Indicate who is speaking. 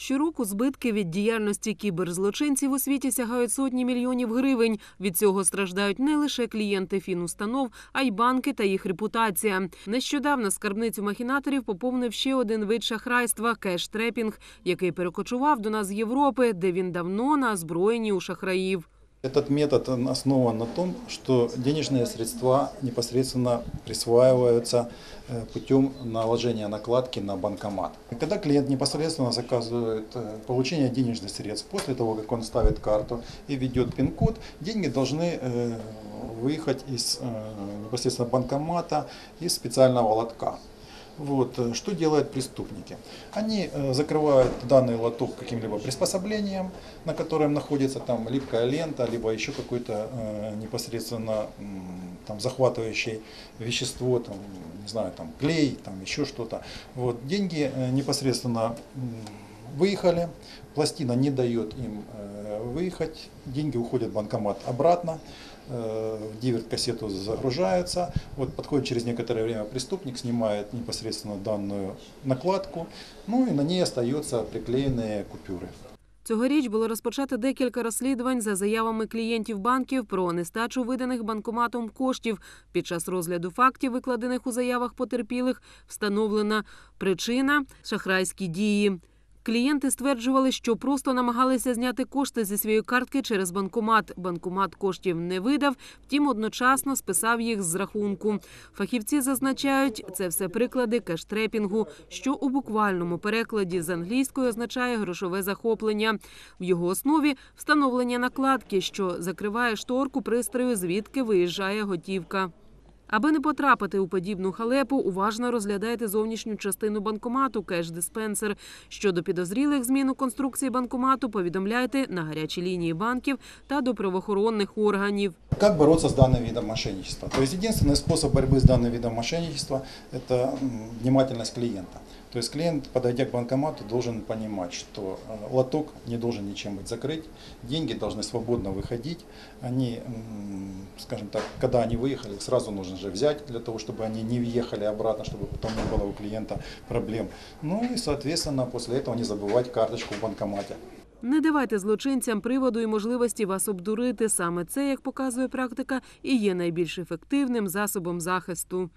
Speaker 1: Щороку збитки від діяльності кіберзлочинців у світі сягають сотні мільйонів гривень. Від цього страждають не лише клієнти фінустанов, а й банки та їх репутація. Нещодавно скарбницю махінаторів поповнив ще один вид шахрайства кеш-трепінг, який перекочував до нас з Європи, де він давно на озброєнні у шахраїв.
Speaker 2: Этот метод основан на том, что денежные средства непосредственно присваиваются э, путем наложения накладки на банкомат. Когда клиент непосредственно заказывает э, получение денежных средств, после того, как он ставит карту и ведет пин-код, деньги должны э, выехать из непосредственно банкомата из специального лотка. Вот. э, Что делают преступники? Они э, закрывают данный лоток каким-либо приспособлением, на котором находится там липкая лента, либо еще какое-то э, непосредственно м, там, захватывающее вещество, там, не знаю, там, клей, там, еще что-то. Вот. Деньги э, непосредственно м, выехали, пластина не дает им э, выехать, деньги уходят в банкомат обратно, э, в диверт-кассету загружаются, вот подходит через некоторое время преступник, снимает непосредственно данную накладку, ну и на ней остаются приклеенные купюры.
Speaker 1: Цьогоріч було розпочато декілька розслідувань за заявами клієнтів банків про нестачу виданих банкоматом коштів. Під час розгляду фактів, викладених у заявах потерпілих, встановлена причина шахрайські дії. Клієнти стверджували, що просто намагалися зняти кошти зі своєї картки через банкомат. Банкомат коштів не видав, втім одночасно списав їх з рахунку. Фахівці зазначають, це все приклади кештрепінгу, що у буквальному перекладі з англійської означає грошове захоплення. В його основі встановлення накладки, що закриває шторку пристрою, звідки виїжджає готівка. Аби не потрапити у подібну халепу, уважно розглядайте зовнішню частину банкомату кеш-диспенсер. Щодо підозрілих змін у конструкції банкомату, повідомляйте на гарячі лінії банків та до правоохоронних органів.
Speaker 2: Как бороться с данным видом мошенничества? То есть единственный способ борьбы с данным видом мошенничества – это внимательность клиента. То есть клиент, подойдя к банкомату, должен понимать, что э, лоток не должен ничем быть закрыт, деньги должны свободно выходить. Они, скажем так, когда они выехали, сразу нужно же взять для того, чтобы они не въехали обратно, чтобы потом не было у клиента проблем. Ну и, соответственно, после этого не забывать карточку в банкомате.
Speaker 1: Не давайте злочинцям приводу і можливості вас обдурити. Саме це, як показує практика, і є найбільш ефективним засобом захисту.